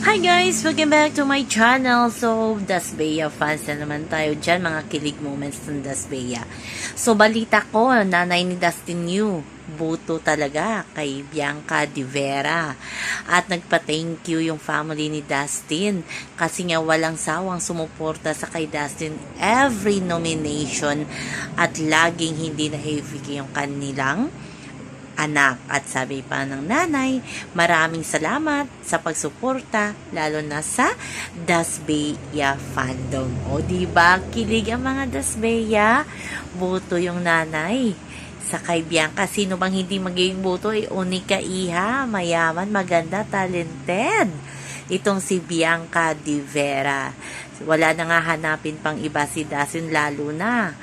Hi guys! Welcome back to my channel. So, Dasbeya fans na naman tayo dyan. Mga kilig moments ng Dasbeya. So, balita ko, nanay ni Dustin Yu. Buto talaga kay Bianca Di Vera. At nagpa-thank you yung family ni Dustin. Kasi nga walang sawang sumuporta sa kay Dustin every nomination. At laging hindi na yung kanilang anak. At sabi pa ng nanay, maraming salamat sa pagsuporta, lalo na sa Dasbeya fandom. O, di ba Kilig ang mga Dasbeya. Buto yung nanay. Sa kay Bianca, sino bang hindi magiging buto? Eh, unika iha, mayaman, maganda, talented. Itong si Bianca Di Vera. Wala na nga hanapin pang iba si Dasin, lalo na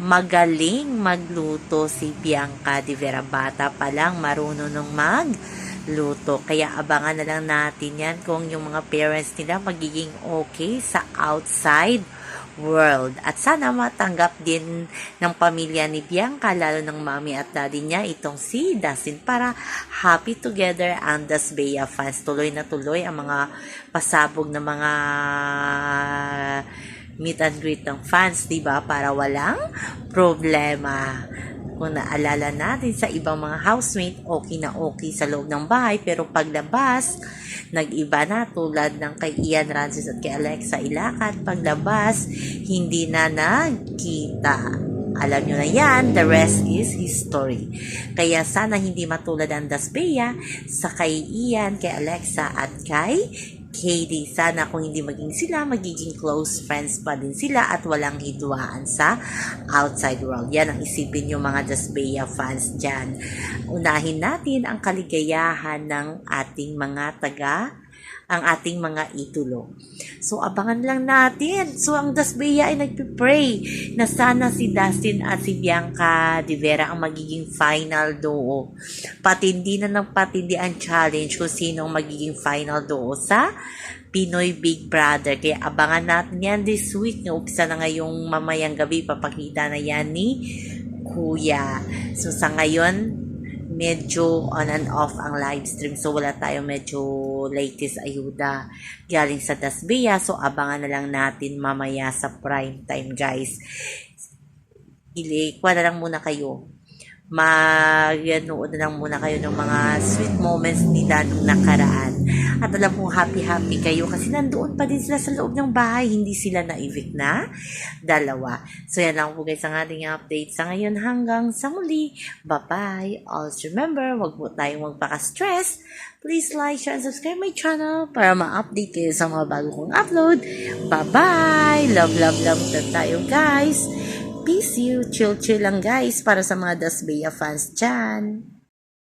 magaling magluto si Bianca Di Vera. Bata pa lang, marunong nung magluto. Kaya abangan na lang natin yan kung yung mga parents nila magiging okay sa outside world. At sana matanggap din ng pamilya ni Bianca, lalo ng mami at daddy niya, itong si Dustin para happy together ang Dasbeya fans. Tuloy na tuloy ang mga pasabog na mga meet and greet ng fans, 'di ba? Para walang problema. Kung naalala natin sa ibang mga housemate, okay na okay sa loob ng bahay, pero paglabas, nag-iba na tulad ng kay Ian Francis at kay Alexa Ilacat. Paglabas, hindi na nagkita. Alam nyo na yan, the rest is history. Kaya sana hindi matulad ang Dasbeya sa kay Ian, kay Alexa at kay Katie. Sana kung hindi maging sila, magiging close friends pa din sila at walang hidwaan sa outside world. Yan ang isipin yung mga Dasbeya fans dyan. Unahin natin ang kaligayahan ng ating mga taga ang ating mga idolo. So, abangan lang natin. So, ang Dasbeya ay nagpipray na sana si Dustin at si Bianca Di Vera ang magiging final duo. Patindi na ng patindi ang challenge kung sino ang magiging final duo sa Pinoy Big Brother. Kaya abangan natin yan this week. Umpisa na ngayong mamayang gabi. Papakita na yan ni Kuya. So, sa ngayon, medyo on and off ang live stream. So, wala tayo medyo latest ayuda galing sa Dasbeya. So, abangan na lang natin mamaya sa prime time, guys. Ili, kuha na lang muna kayo. Mag-nood na lang muna kayo ng mga sweet moments nila nung nakaraan. At alam mo, happy-happy kayo kasi nandoon pa din sila sa loob ng bahay. Hindi sila na-evict na dalawa. So, yan lang po guys ang ating update sa ngayon hanggang sa muli. Bye-bye. Always remember, wag po tayong magpaka-stress. Please like, share, and subscribe my channel para ma-update kayo sa mga bago kong upload. Bye-bye! Love, love, love na tayo guys! Peace you! Chill, chill lang guys para sa mga Dasbeya fans dyan.